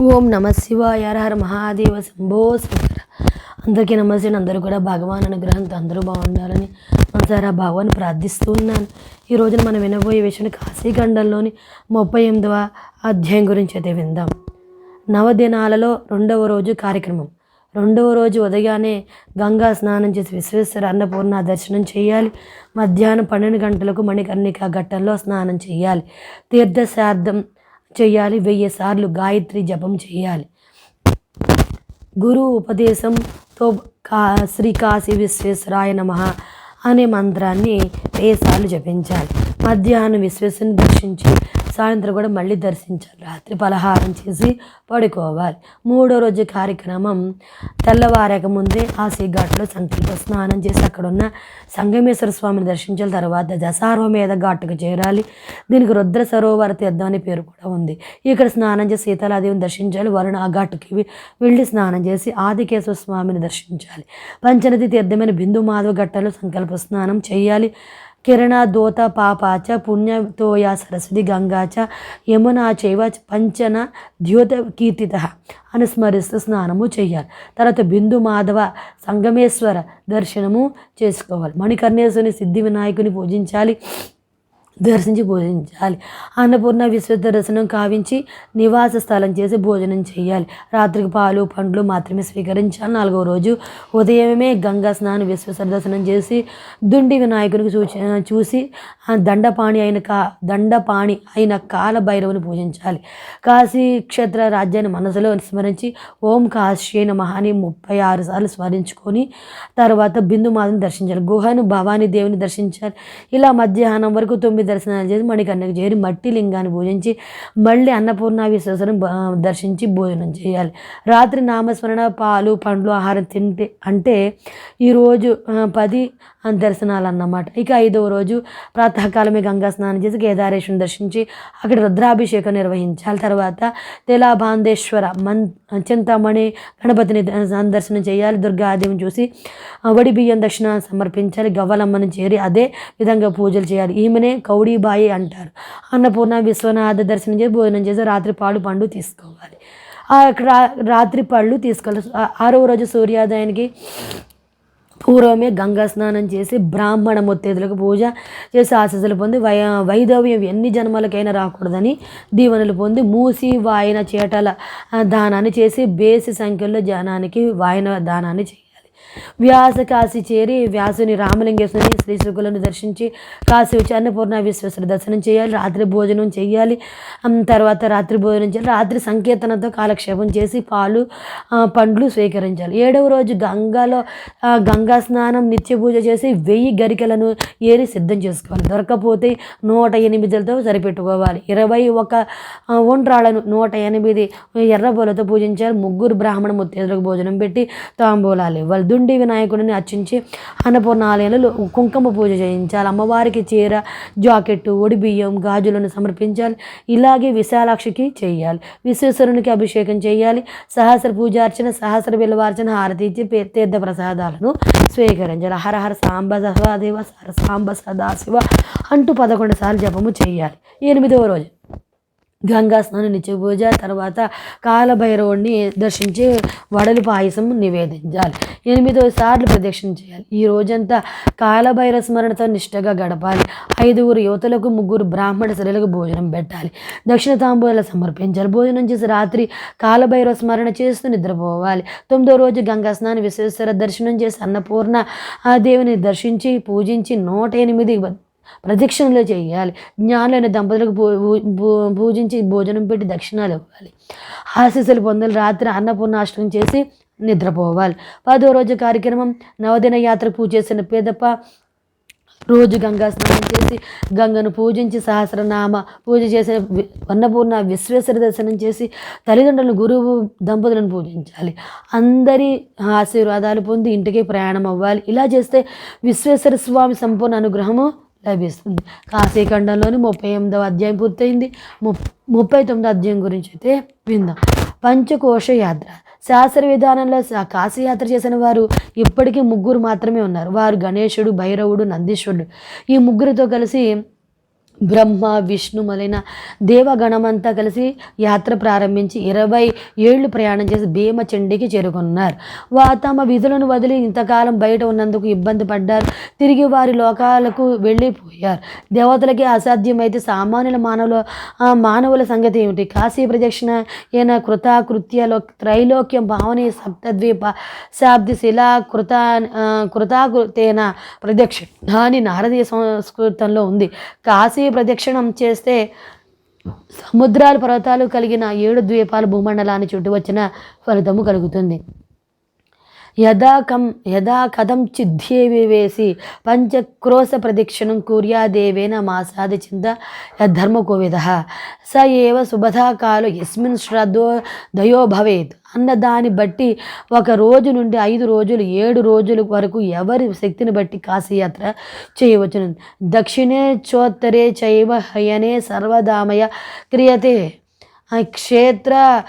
ఓం నమ శివాయ హర మహాదేవ శంభో శంకర. అందరికీ నమస్తే అందరూ కూడా భగవాన్ అనుగ్రహంతో అందరూ బాగుండాలని మనసారా భగవాన్ ప్రార్థిస్తూ ఉన్నాను. ఈ రోజున మనం వినబోయే విషయం కాశీఖండంలోని ముప్పై ఎనిమిదవ అధ్యాయం గురించి అయితే విందాం. నవదినాలలో రెండవ రోజు కార్యక్రమం. రెండవ రోజు ఉదయాన్నే గంగా స్నానం చేసి విశ్వేశ్వర అన్నపూర్ణ దర్శనం చేయాలి. మధ్యాహ్నం పన్నెండు గంటలకు మణికర్ణిక ఘట్టంలో స్నానం చేయాలి. తీర్థశార్థం చేయాలి వెయ్యి సార్లు గాయత్రి జపం చేయాలి గురు ఉపదేశంతో కా శ్రీ కాశీ విశ్వేశ్వరాయ నమ అనే మంత్రాన్ని వేసార్లు జపించాలి. మధ్యాహ్నం విశ్వేశ్వరుని దర్శించి సాయంత్రం కూడా మళ్ళీ దర్శించాలి. రాత్రి పలహారం చేసి పడుకోవాలి. మూడో రోజు కార్యక్రమం. తెల్లవారేక ముందే ఆ ఘాట్లో సంకల్ప స్నానం చేసి అక్కడ ఉన్న సంగమేశ్వర స్వామిని దర్శించిన తర్వాత దశార్వమేధ ఘాటుకు చేరాలి. దీనికి రుద్ర సరోవర తీర్థం అనే పేరు కూడా ఉంది. ఇక్కడ స్నానం చేసి సీతాలాదేవిని దర్శించాలి. వరుణ ఆ ఘాటుకి వెళ్ళి స్నానం చేసి ఆదికేశ్వర స్వామిని దర్శించాలి. పంచనది తీర్థమైన బిందు మాధవ ఘట్టలో సంకల్ప స్నానం చేయాలి. కిరణ దోత పాపాచ పుణ్యతోయా సరస్వతి గంగాచ యమునా చైవ పంచన ద్యోత కీర్తిత అనుస్మరిస్తూ స్నానము చేయాలి. తర్వాత బిందు మాధవ సంగమేశ్వర దర్శనము చేసుకోవాలి. మణికర్ణేశ్వరుని సిద్ధి వినాయకుని పూజించాలి. దర్శించి భోజనించాలి అన్నపూర్ణ విశ్వ దర్శనం కావించి నివాస స్థలం చేసి భోజనం చేయాలి. రాత్రికి పాలు పండ్లు మాత్రమే స్వీకరించాలి. నాలుగో రోజు ఉదయమే గంగా స్నానం విశ్వ దర్శనం చేసి దుండి వినాయకునికి చూచి చూసి ఆ దండపాణి అయిన కా దండపాణి అయిన కాలభైరవుని పూజించాలి. కాశీ క్షేత్ర రాజ్యాన్ని మనసులో స్మరించి ఓం కాశీ అయిన మహాని ముప్పై ఆరు సార్లు స్మరించుకొని తర్వాత బిందు మాతను దర్శించాలి. గుహను భవానీ దేవుని దర్శించాలి. ఇలా మధ్యాహ్నం వరకు తొమ్మిది దర్శనాలు చేసి మణికర్ణకు చేరి మట్టి లింగాన్ని పూజించి మళ్ళీ అన్నపూర్ణ విశ్వేశ్వరం దర్శించి భోజనం చేయాలి. రాత్రి నామస్మరణ పాలు పండ్లు ఆహారం తింటే అంటే ఈరోజు పది దర్శనాలు అన్నమాట ఇక ఐదవ రోజు ప్రాతకాలమే గంగా స్నానం చేసి కేదారేశ్వరం దర్శించి అక్కడ రుద్రాభిషేకం నిర్వహించాలి. తర్వాత తెలాబాందేశ్వర మన్ చింతామణి గణపతిని దర్శనం చేయాలి. దుర్గాదేవిని చూసి వడి బియ్యం దక్షిణ సమర్పించాలి. గవ్వలమ్మని చేరి అదే విధంగా పూజలు చేయాలి. ఈమెనే కౌడీబాయి అంటారు. అన్నపూర్ణ విశ్వనాథ దర్శనం చేసి భోజనం చేసి రాత్రి పాలు పండు తీసుకోవాలి. రా- రాత్రి పళ్ళు తీసుకోవాలి. ఆరవ రోజు సూర్యోదయానికి పూర్వమే గంగా స్నానం చేసి బ్రాహ్మణ ముత్తేదులకు పూజ చేసి ఆశీస్సులు పొంది వై వైదవ్యం ఎన్ని జన్మలకైనా రాకూడదని దీవెనలు పొంది మూసి వాయన చేటల దానాన్ని చేసి బేసి సంఖ్యలో జనానికి వాయన దానాన్ని చేయాలి. వ్యాస కాశీ చేరి వ్యాసుని రామలింగేశ్వరుని శ్రీశుకులను దర్శించి కాశీ వచ్చి అన్నపూర్ణ విశ్వేశ్వర దర్శనం చేయాలి. రాత్రి భోజనం చేయాలి. తర్వాత రాత్రి భోజనం చేయాలి. రాత్రి సంకీర్తనతో కాలక్షేపం చేసి పాలు పండ్లు స్వీకరించాలి. ఏడవ రోజు గంగాలో గంగా స్నానం నిత్య పూజ చేసి వెయ్యి గరికలను ఏరి సిద్ధం చేసుకోవాలి. దొరకపోతే నూట ఎనిమిదిలతో సరిపెట్టుకోవాలి. ఇరవై ఒక ఆ, ఒండ్రాళ్ళను నూట ఎనిమిది ఎర్రపూలతో పూజించాలి. ముగ్గురు బ్రాహ్మణ ముత్తేదులకు భోజనం పెట్టి తాంబూలాలు ఇవ్వాలి. దుండి వినాయకుడిని అర్చించి అన్నపూర్ణ ఆలయంలో కుంకుమ పూజ చేయించాలి. అమ్మవారికి చీర జాకెట్ ఒడిబియ్యం గాజులను సమర్పించాలి. ఇలాగే విశాలాక్షికి చేయాలి. విశ్వేశ్వరునికి అభిషేకం చేయాలి. సహస్ర పూజార్చన సహస్ర బిల్వార్చన హారతి ఇచ్చి తీర్థ ప్రసాదాలను స్వీకరించాలి. హర హర సాంబ సహదేవ హర సాంబ సదాశివ అంటూ పదకొండు సార్లు జపము చేయాలి. ఎనిమిదవ రోజు గంగా స్నానం నిత్య పూజ తర్వాత కాలభైరవుడిని దర్శించి వడలు పాయసం నివేదించాలి. ఎనిమిదో సార్లు ప్రదక్షిణ చేయాలి. ఈ రోజంతా కాలభైరవ స్మరణతో నిష్టగా గడపాలి. ఐదుగురు యువతలకు ముగ్గురు బ్రాహ్మణ స్త్రీలకు భోజనం పెట్టాలి. దక్షిణ తాంబూలాలు సమర్పించాలి. భోజనం చేసి రాత్రి కాలభైరవ స్మరణ చేస్తూ నిద్రపోవాలి. తొమ్మిదో రోజు గంగా స్నానం విశ్వేశ్వర దర్శనం చేసి అన్నపూర్ణ ఆ దేవుని దర్శించి పూజించి నూట ఎనిమిది ప్రదక్షిణలు చేయాలి. జ్ఞానులైన దంపతులకు పూ- పూజించి భోజనం పెట్టి దక్షిణాలు ఇవ్వాలి. ఆశీస్సులు పొందాలి రాత్రి అన్నపూర్ణాష్టం చేసి నిద్రపోవాలి. పదో రోజు కార్యక్రమం నవదిన యాత్ర పూజ చేసిన పేదప్ప రోజు గంగా స్నానం చేసి గంగను పూజించి సహస్రనామ పూజ చేసిన అన్నపూర్ణ విశ్వేశ్వర దర్శనం చేసి తల్లిదండ్రులను గురువు దంపతులను పూజించాలి. అందరి ఆశీర్వాదాలు పొంది ఇంటికి ప్రయాణం అవ్వాలి. ఇలా చేస్తే విశ్వేశ్వర స్వామి సంపూర్ణ అనుగ్రహము లభిస్తుంది. కాశీఖండంలోని ముప్పై ఎనిమిదవ అధ్యాయం పూర్తయింది. ముప్ ముప్పై తొమ్మిదో అధ్యాయం గురించి అయితే విందాం. పంచకోశ యాత్ర. శాస్త్ర విధానంలో కాశీయాత్ర చేసిన వారు ఇప్పటికీ ముగ్గురు మాత్రమే ఉన్నారు. వారు గణేశుడు భైరవుడు నందీశ్వరుడు. ఈ ముగ్గురితో కలిసి బ్రహ్మ విష్ణు మొదలైన దేవగణమంతా కలిసి యాత్ర ప్రారంభించి ఇరవై ఏళ్ళు ప్రయాణం చేసి భీమచండికి చేరుకున్నారు. వారు తమ విధులను వదిలి ఇంతకాలం బయట ఉన్నందుకు ఇబ్బంది పడ్డారు. తిరిగి వారి లోకాలకు వెళ్ళిపోయారు. దేవతలకి అసాధ్యమైతే సామాన్యుల మానవుల మానవుల సంగతి ఏమిటి? కాశీ ప్రదక్షిణ అయిన కృతాకృత్యలో త్రైలోక్యం భావని సప్తద్వీప శాబ్ది శిలా కృత కృతాకృతేన ప్రదక్షిణ. అని నారదీయ సంస్కృతంలో ఉంది. కాశీ ప్రదక్షిణం చేస్తే సముద్రాలు పర్వతాలు కలిగిన ఏడు ద్వీపాల భూమండలాన్ని చుట్టూ వచ్చిన ఫలితము కలుగుతుంది. యథాకం యథా యదా కథం చిద్ధ్యేవి వేసి పంచక్రోశ ప్రదక్షిణం కుర్యాదేవేన మాసాది చింత యద్ధర్మకోవిద. స ఏవ శుభధా ఎస్మిన్ శ్రద్ధో దయో భవేత్. అన్న దాన్ని బట్టి ఒక రోజు నుండి ఐదు రోజులు ఏడు రోజుల వరకు ఎవరి శక్తిని బట్టి కాశీయాత్ర చేయవచ్చును. దక్షిణే చోత్తరే చైవ హయనే సర్వదామయ క్రియతే. క్షేత్ర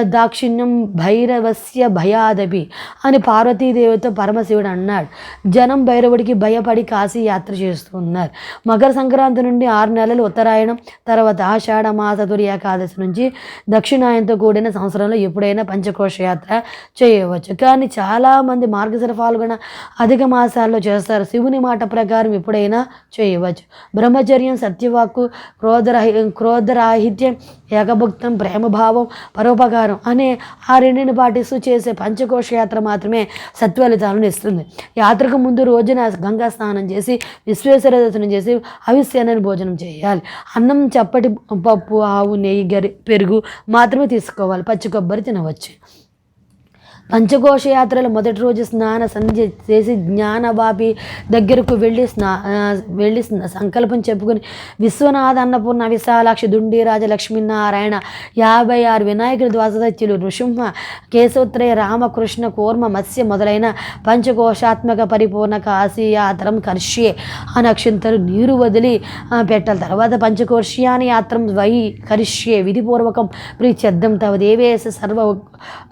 దాక్షిణ్యం భైరవస్య భయాదపి అని పార్వతీదేవితో పరమశివుడు అన్నాడు. జనం భైరవుడికి భయపడి కాశీ యాత్ర చేస్తున్నారు. మకర సంక్రాంతి నుండి ఆరు నెలలు ఉత్తరాయణం తర్వాత ఆషాఢ మాస తొలి ఏకాదశి నుంచి దక్షిణాయనంతో కూడిన సంవత్సరంలో ఎప్పుడైనా పంచకోశ యాత్ర చేయవచ్చు. కానీ చాలామంది మార్గశిర పాల్గొన అధిక మాసాల్లో చేస్తారు. శివుని మాట ప్రకారం ఎప్పుడైనా చేయవచ్చు. బ్రహ్మచర్యం సత్యవాక్కు క్రోధరహి క్రోధరాహిత్యం ఏకభుక్తం ప్రేమభావం పరోపకారం అనే ఆ రెండిని పాటిస్తూ చేసే పంచకోశ యాత్ర మాత్రమే సత్ఫలితాలను ఇస్తుంది. యాత్రకు ముందు రోజున గంగా స్నానం చేసి విశ్వేశ్వర దర్శనం చేసి అవిశ్యాన్ని భోజనం చేయాలి. అన్నం చప్పటి పప్పు ఆవు నెయ్యి గరి పెరుగు మాత్రమే తీసుకోవాలి. పచ్చి కొబ్బరి తినవచ్చు. పంచకోశయాత్రల మొదటి రోజు స్నాన సంధ్య చేసి జ్ఞానవాపి దగ్గరకు వెళ్ళి స్నా వెళ్ళి సంకల్పం చెప్పుకుని విశ్వనాథ అన్నపూర్ణ విశాలాక్షి దుండి రాజ లక్ష్మీనారాయణ యాభై ఆరు వినాయకుడి ద్వాసదత్యులు నృసింహ కేశవత్రయ రామకృష్ణ కూర్మ మత్స్య మొదలైన పంచకోశాత్మక పరిపూర్ణ కాశీయాత్రం కర్ష్యే అనక్షంతరు నీరు వదిలి పెట్టాలి. తర్వాత పంచకోశ్యాని యాత్రం వై కరిష్యే విధిపూర్వకం ప్రీత్యర్థం తవ దేవేశ సర్వ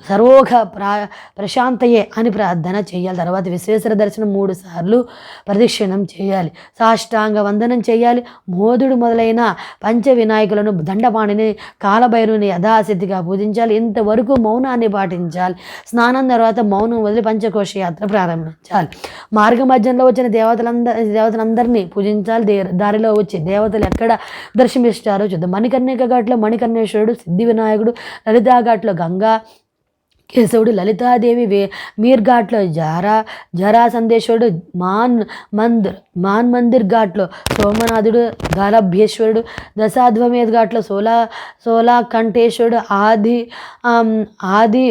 సర్వోఘ ప్రా ప్రశాంతయే అని ప్రార్థన చేయాలి. తర్వాత విశ్వేశ్వర దర్శనం మూడు సార్లు ప్రదక్షిణం చేయాలి. సాష్టాంగ వందనం చేయాలి. మోదుడు మొదలైన పంచ వినాయకులను దండపాణిని కాలభైరుని యథాశక్తిగా పూజించాలి. ఇంతవరకు మౌనాన్ని పాటించాలి. స్నానం తర్వాత మౌనం వదిలి పంచకోశ యాత్ర ప్రారంభించాలి. మార్గ మధ్యంలో వచ్చిన దేవతలందరి దేవతలందరినీ పూజించాలి. దే- దారిలో వచ్చి దేవతలు ఎక్కడ దర్శనమిస్తారో చూద్దాం. మణికర్ణిక ఘాట్లో మణికర్ణేశ్వరుడు సిద్ధి వినాయకుడు లలితా ఘాట్లో గంగా కేశవుడు లలితాదేవి వే మీర్ ఘాట్లో జారా జరా సందేశ్వరుడు మాన్ మందిర్ మాన్ మందిర్ ఘాట్లో సోమనాథుడు గాలభ్యేశ్వరుడు దశాధ్వమేధ్ ఘాట్లో సోలా సోలా కంఠేశ్వరుడు ఆది ఆది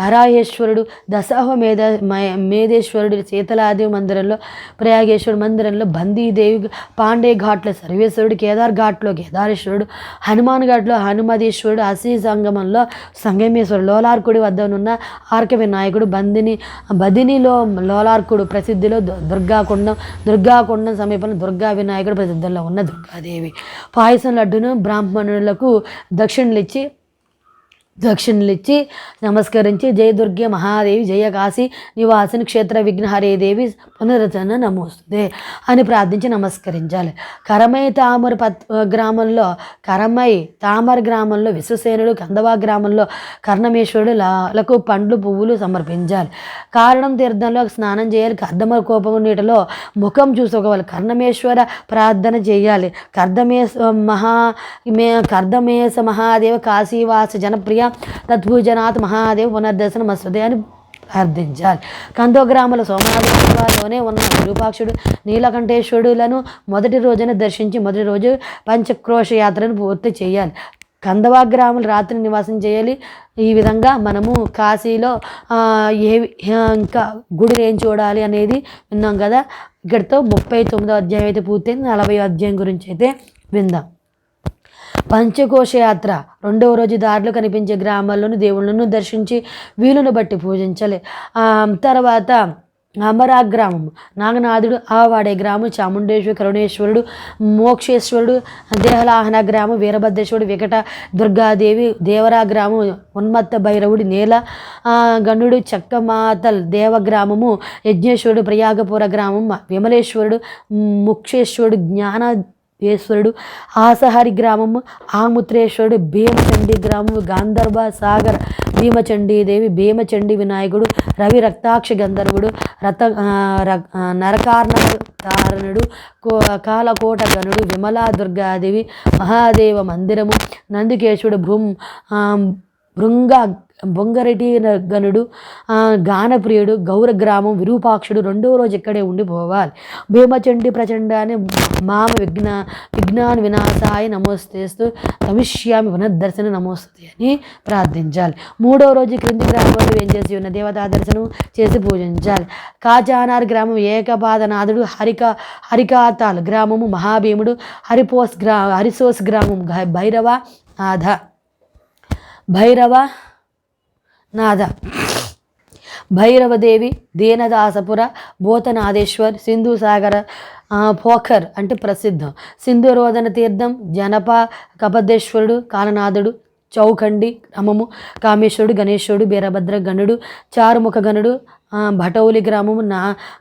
హరాయేశ్వరుడు దశాహ్వమేధ మే- మేధేశ్వరుడు శీతలాదేవి మందిరంలో ప్రయాగేశ్వరుడు మందిరంలో బందీదేవి పాండే ఘాట్లో సర్వేశ్వరుడు కేదార్ ఘాట్లో కేదారేశ్వరుడు హనుమాన్ ఘాట్లో హనుమదేశ్వరుడు అసీ సంగమంలో సంగమేశ్వరుడు లోలార్కుడి వద్దనున్న ఆర్క వినాయకుడు బందిని బదినిలో లోలార్కుడు ప్రసిద్ధిలో దుర్గాకుండం దుర్గాకుండం సమీపంలో దుర్గా వినాయకుడు ప్రసిద్ధంలో ఉన్న దుర్గాదేవి. పాయసం లడ్డును బ్రాహ్మణులకు దక్షిణలిచ్చి దక్షిణలు ఇచ్చి నమస్కరించి జయ దుర్గే మహాదేవి జయ కాశీ నివాసిని క్షేత్ర విఘ్నహరేదేవి దేవి పునరచన నమోస్తుంది అని ప్రార్థించి నమస్కరించాలి. కరమై తామర పత్ గ్రామంలో కరమై తామర గ్రామంలో విశ్వసేనుడు కందవా గ్రామంలో కర్ణమేశ్వరుడు లాలకు పండ్లు పువ్వులు సమర్పించాలి. కారణం తీర్థంలో స్నానం చేయాలి. కర్దమ కోపం నీటిలో ముఖం చూసుకోవాలి. కర్ణమేశ్వర ప్రార్థన చేయాలి. కర్దమేశ మహా మే కర్దమేశ మహాదేవ కాశీవాస జనప్రియ తద్భుజనాథ్ మహాదేవ్ పునర్దర్శనం వస్తుంది అని ప్రార్థించాలి. కందో గ్రామాల సోమనాథలోనే ఉన్న విరూపాక్షుడు నీలకంఠేశ్వరులను మొదటి రోజున దర్శించి మొదటి రోజు పంచక్రోష యాత్రను పూర్తి చేయాలి. కందవా గ్రాములు రాత్రి నివాసం చేయాలి. ఈ విధంగా మనము కాశీలో ఏవి ఏ ఇంకా గుడిని ఏం చూడాలి అనేది విన్నాం కదా? ఇక్కడితో ముప్పై తొమ్మిదో అధ్యాయం అయితే పూర్తయింది. నలభై అధ్యాయం గురించి అయితే విందాం. పంచకోశ యాత్ర రెండవ రోజు దారిలో కనిపించే గ్రామాల్లోని దేవుళ్ళను దర్శించి వీలును బట్టి పూజించాలి. తర్వాత అమరా గ్రామం నాగనాథుడు ఆవాడే గ్రామం చాముండేశ్వరి కరుణేశ్వరుడు మోక్షేశ్వరుడు దేహలాహన గ్రామం వీరభద్రేశ్వరుడు వికట దుర్గాదేవి దేవరా గ్రామం ఉన్మత్త భైరవుడి నేల గణుడు చక్కమాతల్ దేవగ్రామము యజ్ఞేశ్వరుడు ప్రయాగపుర గ్రామం విమలేశ్వరుడు ముక్షేశ్వరుడు జ్ఞాన ఈశ్వరుడు ఆసహరి గ్రామము ఆముత్రేశ్వరుడు భీమచండి గ్రామము గాంధర్వ సాగర్ భీమచండీదేవి భీమచండి వినాయకుడు రవి రక్తాక్ష గంధర్వుడు రత ఆ, ర- కో కాలకోట గనుడు విమలా దుర్గాదేవి మహాదేవ మందిరము నందికేశ్వరుడు భృం భృంగ బొంగరెడ్డి గనుడు గానప్రియుడు గౌర గ్రామం విరూపాక్షుడు రెండో రోజు ఇక్కడే ఉండిపోవాలి. భీమచండి ప్రచండ అని మామ విఘ్న విఘ్నాన్ వినాశాయ నమోస్తేస్తూ తమిష్యామి పునర్దర్శన నమోస్తుంది అని ప్రార్థించాలి. మూడో రోజు క్రింది గ్రామంలో ఏం చేసి ఉన్న దేవతా దర్శనం చేసి పూజించాలి. కాచానార్ గ్రామం ఏకపాదనాథుడు హరిక హరికాతాల్ గ్రామము మహాభీముడు హరిపోస్ గ్రా హరిసోస్ గ్రామం భైరవ ఆధ. భైరవ నాద భైరవదేవి దీనదాసపుర భూతనాథేశ్వర్ సింధు సాగర పోఖర్ అంటే ప్రసిద్ధం. సింధు రోదన తీర్థం జనప కపదేశ్వరుడు కాలనాథుడు చౌఖండి గ్రామము కామేశ్వరుడు గణేశ్వరుడు వీరభద్ర గణుడు చారుముఖ గణుడు భటౌలి గ్రామము నా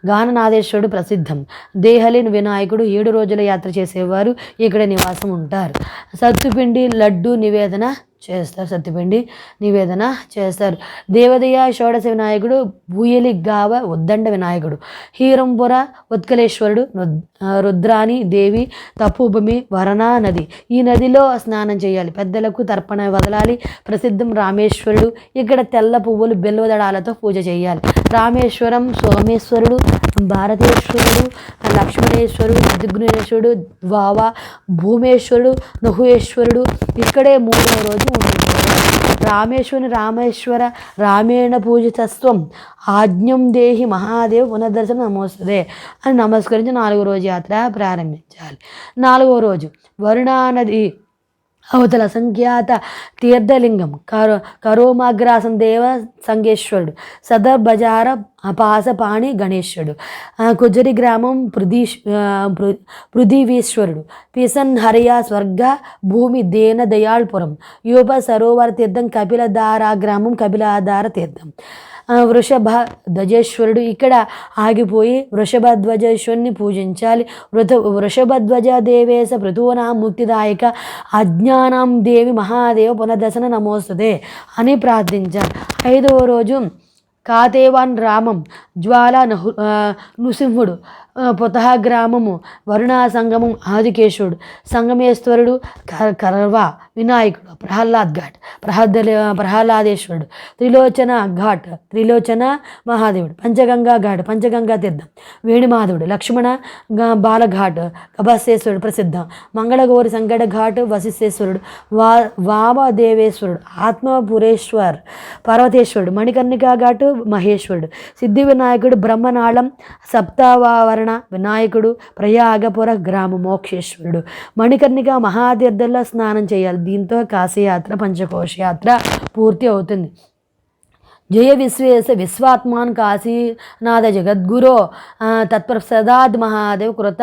గాననాథేశ్వరుడు ప్రసిద్ధం. దేహలేని వినాయకుడు ఏడు రోజుల యాత్ర చేసేవారు ఇక్కడ నివాసం ఉంటారు. సత్తుపిండి లడ్డు నివేదన చేస్తారు. సత్తిపిండి నివేదన చేస్తారు. దేవదయ షోడశ వినాయకుడు బూయలి గావ ఉద్దండ వినాయకుడు హీరంపుర ఉత్కలేశ్వరుడు రుద్రాణి రుద్రాని దేవి తప్పుభూమి వరణా నది. ఈ నదిలో స్నానం చేయాలి. పెద్దలకు తర్పణ వదలాలి. ప్రసిద్ధం రామేశ్వరుడు. ఇక్కడ తెల్ల పువ్వులు బెల్వదడాలతో పూజ చేయాలి. రామేశ్వరం సోమేశ్వరుడు భారతేశ్వరుడు లక్ష్మణేశ్వరుడు దిగ్నేశ్వరుడు వావ భూమేశ్వరుడు నహుయేశ్వరుడు ఇక్కడే మూడో రోజు ఉండిపోవాలి రామేశ్వరుని రామేశ్వర రామేణ పూజితత్వం ఆజ్ఞం దేహి మహాదేవ్ పునర్దర్శనం నమోస్తుదే అని నమస్కరించి నాలుగో రోజు యాత్ర ప్రారంభించాలి. నాలుగో రోజు వరుణానది అవతల సంఖ్యాత తీర్థలింగం కరో కరోమాగ్రాసం దేవ సంగేశ్వరుడు సదర్ బజార పాసపాణి గణేశ్వరుడు కుజరి గ్రామం పృథీష్ పృథివీశ్వరుడు పిసన్ హరియా స్వర్గ భూమి దేన దయాళపురం యూప సరోవర తీర్థం కపిలధార గ్రామం కపిలాధార తీర్థం. వృషభ ధ్వజేశ్వరుడు ఇక్కడ ఆగిపోయి వృషభ ధ్వజేశ్వరుని పూజించాలి. వృత వృషభధ్వజ దేవేశ పృథువనా ముక్తిదాయక అజ్ఞానం దేవి మహాదేవ పునర్దశన నమోస్తుదే అని ప్రార్థించాలి. ఐదవ రోజు కాతేవాన్ రామం జ్వాల నహు నృసింహుడు పొతహ గ్రామము వరుణా సంగమం ఆదికేశుడు సంగమేశ్వరుడు కర్ కర్వ వినాయకుడు ప్రహ్లాద్ ఘాట్ ప్రహ్లాద ప్రహ్లాదేశ్వరుడు త్రిలోచన ఘాట్ త్రిలోచన మహాదేవుడు పంచగంగా ఘాట్ పంచగంగా తీర్థం వేణుమాధవుడు లక్ష్మణ బాలఘాట్ కభస్సేశ్వరుడు ప్రసిద్ధం మంగళగౌరి సంగడ ఘాట్ వశిష్ఠేశ్వరుడు వా వామదేవేశ్వరుడు ఆత్మపురేశ్వర్ పర్వతేశ్వరుడు మణికర్ణికా ఘాట్ మహేశ్వరుడు సిద్ధి వినాయకుడు బ్రహ్మనాళం సప్తావరణ వినాయకుడు ప్రయాగపుర గ్రామ మోక్షేశ్వరుడు. మణికర్ణిక మహాతీర్థంలో స్నానం చేయాలి. దీంతో కాశీయాత్ర పంచకోశ యాత్ర పూర్తి అవుతుంది. జయ విశ్వేశ విశ్వాత్మాన్ కాశీనాథ జగద్గురో ఆ, తత్ప్రసదాద్ మహాదేవ్ కృత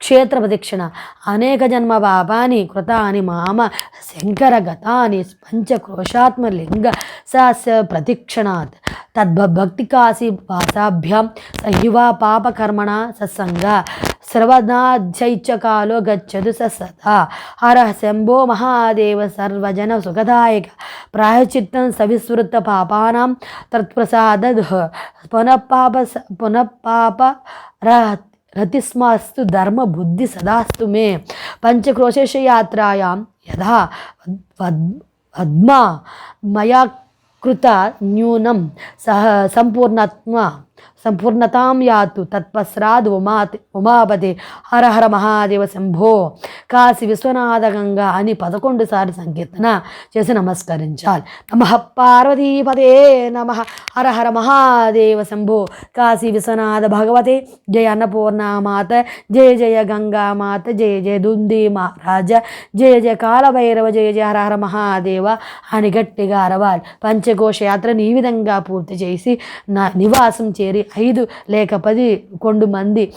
క్షేత్ర ప్రదక్షిణ అనేక జన్మ బాబాని కృత అని మామ శంకర గతాని పంచక్రోశాత్మలింగ సహస్య ప్రతిక్షణాత్. తద్భక్తి కాశీ వాసాభ్యాం సహివా పాపకర్మణ సత్సంగ. సర్వనాధ్యైచకాలో గచ్చదు సదా హర శంభో మహాదేవ సర్వజన సుఖదాయక. ప్రాయచిత్తం సవిస్మృత పాపానాం తత్ప్రసాద పునఃపాప పునఃపాప రహత్ రతిస్మాస్తు ధర్మ బుద్ధి సదాస్తు మే పంచక్రోశేషయాత్రాయాం యథా వద్ పద్మా మయా కృత న్యూనం సహ సంపూర్ణత్మ సంపూర్ణతాం యాతు తత్పశ్రాద్ ఉమాతి ఉమాపతి హర హర మహాదేవ శంభో. కాశీ విశ్వనాథ గంగా అని పదకొండు సార్లు సంకీర్తన చేసి నమస్కరించాలి. నమ పార్వతీపదే నమ హర హర మహాదేవ శంభో. కాశీ విశ్వనాథ భగవతే జయ అన్నపూర్ణామాత జయ జయ గంగామాత జయ జయ దుంది మహారాజ జయ జయ కాలభైరవ జయ జయ హర హర మహాదేవ అని గట్టిగా అరవాలి. పంచకోశ యాత్రను ఈ విధంగా పూర్తి చేసి నా నివాసం చేరి ఐదు లేక పది కొండు మంది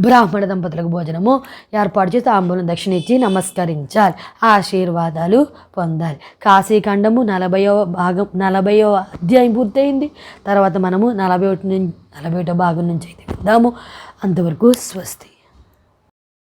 బ్రాహ్మణ దంపతులకు భోజనము ఏర్పాటు చేసి తాంబూలం దక్షిణ ఇచ్చి నమస్కరించాలి. ఆశీర్వాదాలు పొందాలి. కాశీఖండము నలభయో భాగం నలభయో అధ్యాయం పూర్తయింది. తర్వాత మనము నలభై ఒకటి నుంచి నలభై ఒకటో భాగం నుంచి అయితే వెళ్దాము అంతవరకు స్వస్తి.